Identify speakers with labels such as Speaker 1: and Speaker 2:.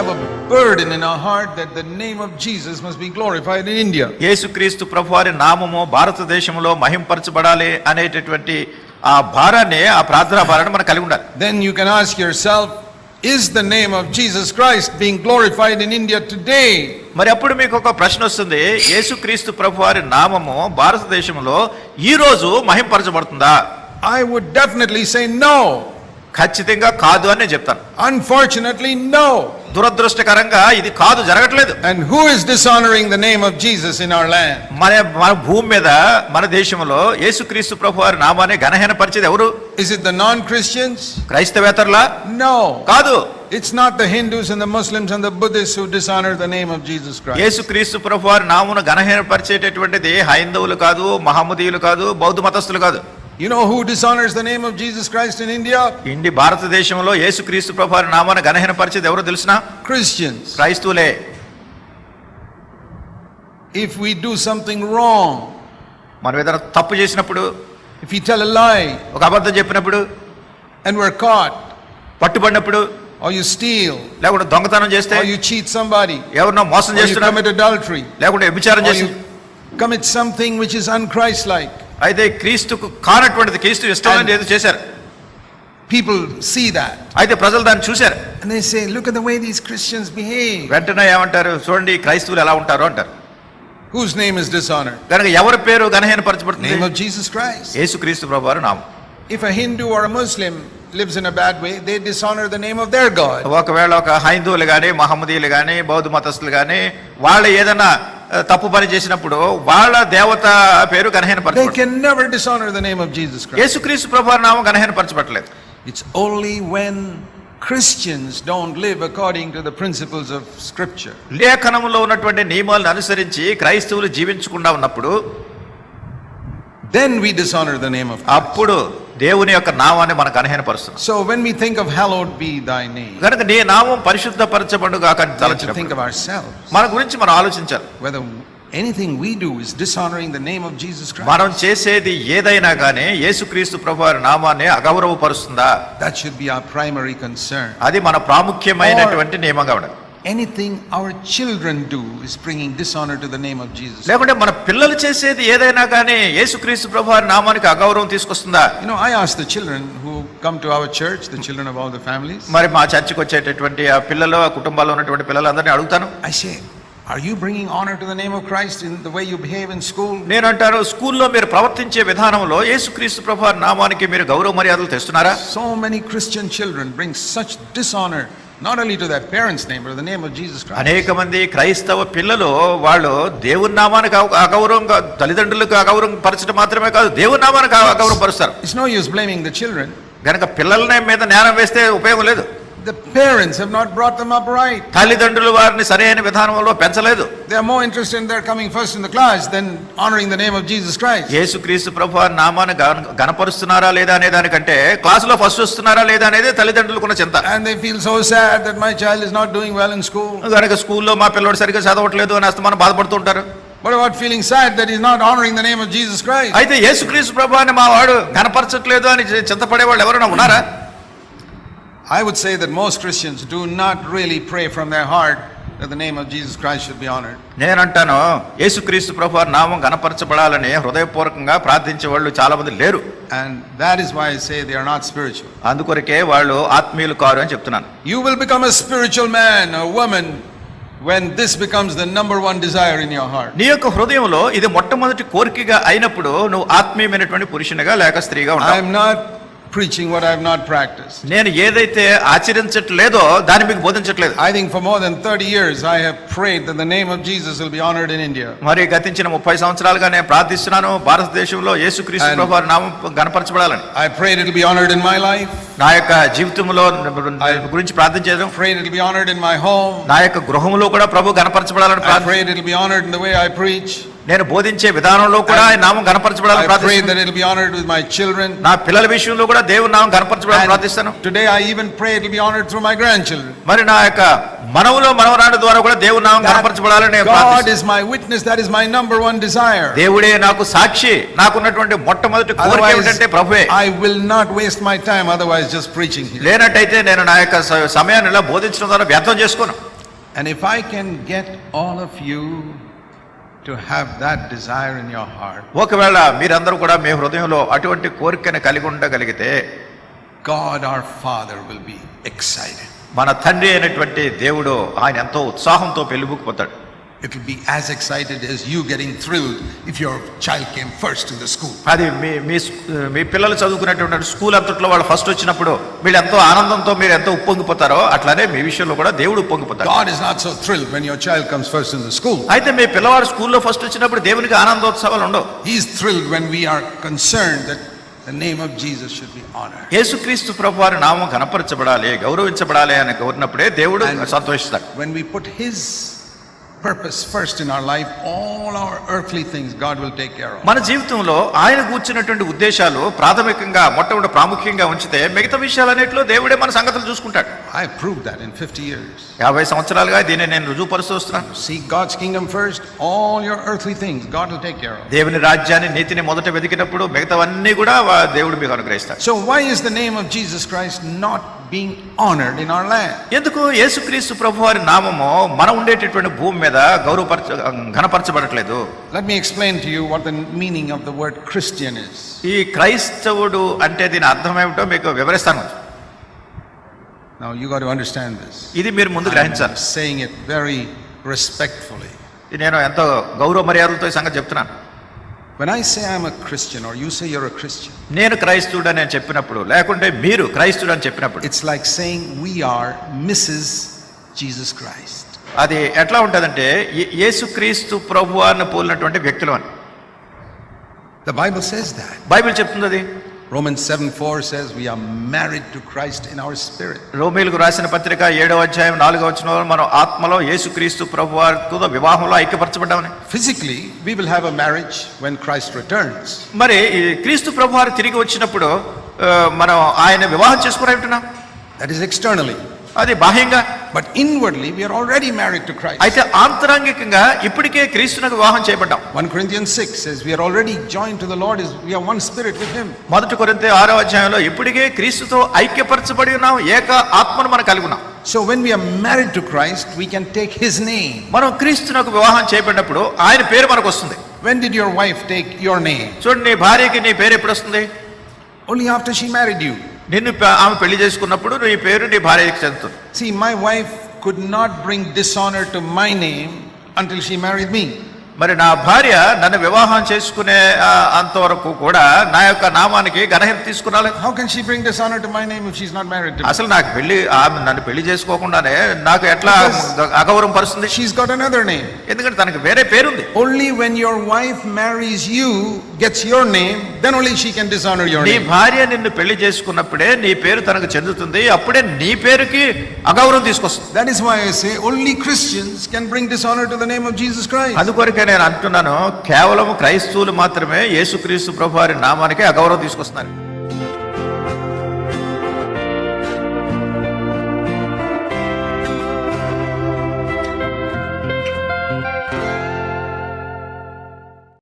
Speaker 1: have a burden in our heart that the name of Jesus must be glorified in India.
Speaker 2: యేసుక్రీస్తు ప్రభువారి నామము భారతదేశంలో మహింపరచబడాలి అనేటటువంటి ఆ భారాన్ని ఆ ప్రార్థనా భారాన్ని మనం కలిగి ఉండాలి
Speaker 1: Then you can ask yourself, is the name of Jesus Christ being glorified in India today?
Speaker 2: మరి అప్పుడు మీకు ఒక ప్రశ్న వస్తుంది యేసుక్రీస్తు ప్రభువారి నామము భారతదేశంలో ఈ రోజు మహింపరచబడుతుందా
Speaker 1: I would definitely say no.
Speaker 2: ఖచ్చితంగా కాదు అని నేను చెప్తాను
Speaker 1: Unfortunately, no.
Speaker 2: దురదృష్టకరంగా ఇది కాదు జరగట్లేదు.
Speaker 1: And who is dishonouring the name of Jesus in our land
Speaker 2: మన మన భూమి మీద మన దేశంలో యేసుక్రీస్తు ప్రభు వారి నామాన్ని గణహీన పరిచేది ఎవరు?
Speaker 1: Is it the non Christians
Speaker 2: క్రైస్తవేతరుల?
Speaker 1: No
Speaker 2: కాదు.
Speaker 1: It's not the Hindus and the Muslims and the Buddhists who dishonour the name of Jesus Christ
Speaker 2: యేసుక్రీస్తు ప్రభు వారి నామును గణహీన పరిచేటటువంటిది హైందవులు కాదు మహమ్మదీయులు కాదు బౌద్ధ మతస్థులు కాదు.
Speaker 1: You know who dishonors the name of Jesus Christ in India?
Speaker 2: ఇండి భారతదేశంలో యేసుక్రీస్తు ప్రభువారి నామాన్ని ఘనహీన పరిచేది ఎవరు తెలిసిన
Speaker 1: Christians.
Speaker 2: క్రైస్తవులే
Speaker 1: If we do something wrong,
Speaker 2: మనం ఏదైనా తప్పు చేసినప్పుడు
Speaker 1: if we tell a lie
Speaker 2: ఒక అబద్ధం చెప్పినప్పుడు
Speaker 1: and we're caught,
Speaker 2: పట్టుబడినప్పుడు
Speaker 1: or you steal,
Speaker 2: లేకుంటే దొంగతనం చేస్తే
Speaker 1: or you cheat somebody,
Speaker 2: ఎవరినో మోసం
Speaker 1: or you
Speaker 2: చేస్తున్నా
Speaker 1: commit adultery,
Speaker 2: లేకుంటే వ్యభిచారం
Speaker 1: or
Speaker 2: చేసి
Speaker 1: you commit something which is unchristlike,
Speaker 2: అయితే క్రీస్తుకు కానటువంటిది క్రీస్తు ఇష్టమైనది ఏదో చేశారు
Speaker 1: people see that
Speaker 2: అయితే ప్రజలు దాన్ని చూశారు
Speaker 1: and they say, Look at the way these Christians behave.
Speaker 2: వెంటనే ఏమంటారు చూడండి క్రైస్తవులు ఎలా ఉంటారు అంటారు
Speaker 1: Whose name is dishonored?
Speaker 2: కనుక ఎవరి పేరు ఘనహీన
Speaker 1: Name of Jesus Christ.
Speaker 2: యేసుక్రీస్తు ప్రభువారు నామం
Speaker 1: If a Hindu or a Muslim lives in a bad way, they dishonor the name of their God.
Speaker 2: ఒకవేళ ఒక హైందువులు కానీ మహమ్మదీయులు కానీ బౌద్ధ మతస్థులు కానీ వాళ్ళు ఏదైనా తప్పు పని చేసినప్పుడు వాళ్ళ దేవత పేరు గనహీనపరచబడలేదు
Speaker 1: it's only when Christians don't live according to the principles of scripture
Speaker 2: లేఖనంలో ఉన్నటువంటి నియమాలను అనుసరించి క్రైస్తవులు జీవించకుండా ఉన్నప్పుడు
Speaker 1: then we dishonour the name of
Speaker 2: అప్పుడు దేవుని యొక్క నామాన్ని మనకు అనుహీన
Speaker 1: so when we think of hallowed be thy name
Speaker 2: గనుక నీ నామం పరిశుద్ధ
Speaker 1: పరచబడు గాక అని తలచి
Speaker 2: థింక్
Speaker 1: ఆఫ్ సెల్ఫ్
Speaker 2: మన గురించి మనం ఆలోచించాలి.
Speaker 1: Whether anything we do is dishonouring the name of Jesus Christ
Speaker 2: మనం చేసేది ఏదైనా గానీ యేసుక్రీస్తు ప్రభు వారి నామాన్ని అగౌరవపరుస్తుందా?
Speaker 1: That should be our primary concern
Speaker 2: అది మన ప్రాముఖ్యమైనటువంటి నియమంగా ఉండాలి.
Speaker 1: Anything our children do is bringing dishonor to the name of Jesus.
Speaker 2: లేకుంటే మన పిల్లలు చేసేది ఏదైనా కానీ యేసుక్రీస్తు ప్రభు వారి నామానికి అగౌరవం తీసుకొస్తుందా
Speaker 1: You know, I ask the children who come to our church, the children of all the families,
Speaker 2: మరి మా చర్చికి వచ్చేటటువంటి ఆ పిల్లలు ఆ కుటుంబాల్లో ఉన్నటువంటి పిల్లలందరినీ అడుగుతాను
Speaker 1: I say, Are you bringing honor to the name of Christ in the way you behave in school?
Speaker 2: నేను అంటాను స్కూల్లో మీరు ప్రవర్తించే విధానంలో యేసుక్రీస్తు ప్రభు వారి నామానికి మీరు గౌరవ మర్యాదలు తెస్తున్నారా
Speaker 1: So many Christian children bring such dishonor, not only to their parents' name, but to the name of Jesus Christ.
Speaker 2: అనేక మంది క్రైస్తవ పిల్లలు వాళ్ళు దేవుని నామానికి అగ- అగౌరవంగా తల్లిదండ్రులకు అగౌరవం పరచడం మాత్రమే కాదు దేవుని నామానికి అగ- అగౌరవం పరుస్తారు
Speaker 1: It's no use blaming the children.
Speaker 2: గనక పిల్లలనే మీద నేరం వేస్తే ఉపయోగం లేదు
Speaker 1: The parents have not brought them up right.
Speaker 2: తల్లిదండ్రులు వారిని సరైన విధానంలో పెంచలేదు
Speaker 1: They are more interested in their coming first in the class than honoring the name of Jesus Christ.
Speaker 2: యేసుక్రీస్తు ప్రభు వారి నామాన్ని గన- గనపరుస్తున్నారా లేదా అనే దానికంటే క్లాసులో ఫస్ట్ వస్తున్నారా లేదా అనేది తల్లిదండ్రులకున్న చింత
Speaker 1: And they feel so sad that my child is not doing well in school.
Speaker 2: కనుక స్కూల్లో మా పిల్లోడు సరిగ్గా చదవట్లేదు అని అస్తమానం బాధపడుతుంటారు
Speaker 1: What about feeling sad that he's not honoring the name of Jesus Christ?
Speaker 2: అయితే యేసుక్రీస్తు ప్రభు అని మా వాడు కనపరచట్లేదు అని చింతపడే వాళ్ళు ఎవరైనా ఉన్నారా
Speaker 1: I would say that most Christians do not really pray from their heart that the name of Jesus Christ should be honored.
Speaker 2: నేనంటాను యేసుక్రీస్తు ప్రభు వారి నామం గనపరచబడాలని హృదయపూర్వకంగా ప్రార్థించే వాళ్ళు చాలా మంది లేరు
Speaker 1: And that is why I say they are not spiritual.
Speaker 2: అందుకొరకే వాళ్ళు ఆత్మీయులు కారు అని చెప్తున్నాను
Speaker 1: You will become a spiritual man or woman when this becomes the number one desire in your heart.
Speaker 2: నీ యొక్క హృదయంలో ఇది మొట్టమొదటి కోరికగా అయినప్పుడు నువ్వు ఆత్మీయమైనటువంటి పురుషునిగా లేక స్త్రీగా
Speaker 1: I
Speaker 2: ఉంటావు
Speaker 1: am not preaching what I have not practiced.
Speaker 2: నేను ఏదైతే ఆచరించట్లేదో దాన్ని మీకు బోధించట్లేదు
Speaker 1: I think for more than 30 years I have prayed that the name of Jesus will be honored in India.
Speaker 2: మరి గతించిన ముప్పై సంవత్సరాలుగా నేను ప్రార్థిస్తున్నాను భారతదేశంలో యేసుక్రీస్తు
Speaker 1: And-
Speaker 2: ప్రభు వారి నామం గనపరచబడాలని
Speaker 1: I prayed it will be honored in my life.
Speaker 2: నా యొక్క జీవితంలో గురించి ప్రార్థించేది
Speaker 1: Prayed it will be honored in my home.
Speaker 2: నా యొక్క గృహంలో కూడా ప్రభు గనపరచబడాలని
Speaker 1: I
Speaker 2: ప్రార్థన
Speaker 1: prayed it will be honored in the way I preach.
Speaker 2: నేను బోధించే విధానంలో కూడా ఆయన నామం
Speaker 1: గణపరచబడాలని చిల్డ్రన్
Speaker 2: నా పిల్లల విషయంలో కూడా దేవుని నామం గణపరచబడాలని ప్రార్థిస్తాను.
Speaker 1: Today I even pray it will be honoured through my grandchildren
Speaker 2: మరి నా యొక్క మనవలో మనవరాని ద్వారా కూడా దేవుని నామం గణపరచబడాలని నేను ప్రార్థిస్తాను.
Speaker 1: God is my witness that is my number 1 desire
Speaker 2: దేవుడే నాకు సాక్షి నాకు ఉన్నటువంటి మొట్టమొదటి కోరిక ఏంటంటే ప్రభువే.
Speaker 1: I will not waste my time otherwise just preaching here
Speaker 2: లేనట్టైతే నేను నా యొక్క సమయాన్ని ఇలా బోధించడం ద్వారా వ్యర్థం చేసుకోను
Speaker 1: and if I can get all of you to have that desire in your heart,
Speaker 2: ఒకవేళ మీరందరూ కూడా మీ హృదయంలో అటువంటి కోరికను కలిగి ఉండగలిగితే
Speaker 1: God our Father will be excited.
Speaker 2: మన తండ్రి అయినటువంటి దేవుడు ఆయన ఎంతో ఉత్సాహంతో పెళ్ళిబుక్కుపోతాడు
Speaker 1: It will be as excited as you getting thrilled if your child came first in the school.
Speaker 2: అది మీ మీ స్కూ- మీ పిల్లలు చదువుకునేటువంటి స్కూల్ అంతట్లో వాళ్ళు ఫస్ట్ వచ్చినప్పుడు మీరు ఎంతో ఆనందంతో మీరు ఎంతో ఉప్పొంగిపోతారో అట్లానే మీ విషయంలో కూడా దేవుడు ఉప్పొంగిపోతాడు
Speaker 1: God is not so thrilled when your child comes first in the school.
Speaker 2: అయితే మీ పిల్లవాడు స్కూల్లో ఫస్ట్ వచ్చినప్పుడు దేవునికి ఆనందోత్సవాలు ఉండవు
Speaker 1: He's thrilled when we are concerned that the name of Jesus should be honored.
Speaker 2: యేసుక్రీస్తు ప్రభు వారి నామం కనపరచబడాలి గౌరవించబడాలి అని కోరినప్పుడే దేవుడు
Speaker 1: And-
Speaker 2: సంతోషిస్తాడు
Speaker 1: When we put His purpose first in our life, all our earthly things God will take care of.
Speaker 2: మన జీవితంలో ఆయన కూర్చున్నటువంటి ఉద్దేశాలు ప్రాథమికంగా మొట్టమొదటి ప్రాముఖ్యంగా ఉంచితే మిగతా విషయాలన్నింటిలో దేవుడే మన సంగతులు చూసుకుంటాడు
Speaker 1: I proved that in 50 years.
Speaker 2: యాభై సంవత్సరాలుగా దీన్ని నేను రుజువుపరుస్తూ వస్తున్నాను
Speaker 1: Seek God's kingdom first, all your earthly things God will take care of.
Speaker 2: దేవుని రాజ్యాన్ని నీతిని మొదట వెతికినప్పుడు మిగతావన్నీ కూడా వా- దేవుడు మీకు అనుగ్రహిస్తాడు
Speaker 1: So, why is the name of Jesus Christ not being honored in our land?
Speaker 2: ఎందుకు యేసుక్రీస్తు ప్రభు వారి నామము మనం ఉండేటటువంటి భూమి మీద గౌరవపరచ ఘనపరచబడట్లేదు
Speaker 1: Let me explain to you what the meaning of the word Christian is.
Speaker 2: ఈ క్రైస్తవుడు అంటే దీని అర్థం ఏమిటో మీకు వివరిస్తాను
Speaker 1: Now, you got to understand this.
Speaker 2: ఇది మీరు ముందు గ్రహించాలి
Speaker 1: saying it very respectfully.
Speaker 2: నేను ఎంతో గౌరవ మర్యాదలతో ఈ సంగతి చెప్తున్నాను
Speaker 1: When I say I'm a Christian, or you say you're a Christian,
Speaker 2: నేను క్రైస్తవుడు అని చెప్పినప్పుడు లేకుంటే మీరు క్రైస్తుడు అని చెప్పినప్పుడు
Speaker 1: it's like saying we are Mrs. Jesus Christ.
Speaker 2: అది ఎట్లా ఉంటుందంటే యేసుక్రీస్తు ప్రభు అని పోలినటువంటి వ్యక్తులు అని
Speaker 1: The Bible says that.
Speaker 2: Bible చెప్తుంది అది
Speaker 1: Romans 7 4 says we are married to Christ in our spirit.
Speaker 2: రోమీలకు రాసిన పత్రిక ఏడవ అధ్యాయం నాలుగవ వచ్చిన మనం ఆత్మలో యేసుక్రీస్తు ప్రభు వారితో వివాహంలో ఐక్యపరచబడ్డామని
Speaker 1: Physically, we will have a marriage when Christ returns.
Speaker 2: మరి ఈ క్రీస్తు ప్రభు వారు తిరిగి వచ్చినప్పుడు మనం ఆయన వివాహం చేసుకుని ఉంటున్నాం
Speaker 1: That is externally.
Speaker 2: అది బాహ్యంగా
Speaker 1: But inwardly, we are already married to Christ.
Speaker 2: అయితే ఆంతరంగికంగా ఇప్పటికే క్రీస్తునకు వివాహం చేయబడ్డాం
Speaker 1: 1 Corinthians 6 says we are already joined to the Lord, is we are one spirit with Him.
Speaker 2: మొదటి కొరింథీ ఆరో అధ్యాయంలో ఇప్పటికే క్రీస్తుతో ఐక్యపరచబడి ఉన్నాం ఏక ఆత్మను మనం కలిగి ఉన్నాం
Speaker 1: So when we are married to Christ, we can take His name.
Speaker 2: మనం క్రీస్తునకు వివాహం చేయబడినప్పుడు ఆయన పేరు మనకు వస్తుంది
Speaker 1: When did your wife take your name?
Speaker 2: చూడండి నీ భార్యకి నీ పేరు ఎప్పుడు వస్తుంది
Speaker 1: Only after she married you.
Speaker 2: నిన్ను ఆమె పెళ్ళి చేసుకున్నప్పుడు నీ పేరు నీ భార్యకి చెందుతుంది
Speaker 1: See, my wife could not bring dishonor to my name until she married me.
Speaker 2: మరి నా భార్య నన్ను వివాహం చేసుకునే ఆ, అంతవరకు కూడా నా యొక్క నామానికి ఘనహీన తీసుకురాలి
Speaker 1: How can she bring dishonor to my name if she's not married to me?
Speaker 2: అసలు నాకు పెళ్లి ఆమె నన్ను పెళ్లి చేసుకోకుండానే నాకు ఎట్లా అగౌరవం పరుస్తుంది
Speaker 1: She's got another name.
Speaker 2: ఎందుకంటే తనకి వేరే పేరుంది
Speaker 1: Only when your wife marries you, gets your name, then only she can dishonor your
Speaker 2: నీ
Speaker 1: name.
Speaker 2: భార్య నిన్ను పెళ్ళి చేసుకున్నప్పుడే నీ పేరు తనకు చెందుతుంది అప్పుడే నీ పేరుకి అగౌరవం తీసుకొస్తుంది
Speaker 1: That is why I say only Christians can bring dishonor to the name of Jesus Christ.
Speaker 2: అందుకొరకే నేను అంటున్నాను కేవలం క్రైస్తవులు మాత్రమే యేసుక్రీస్తు ప్రభు వారి నామానికి అగౌరవం తీసుకొస్తున్నారు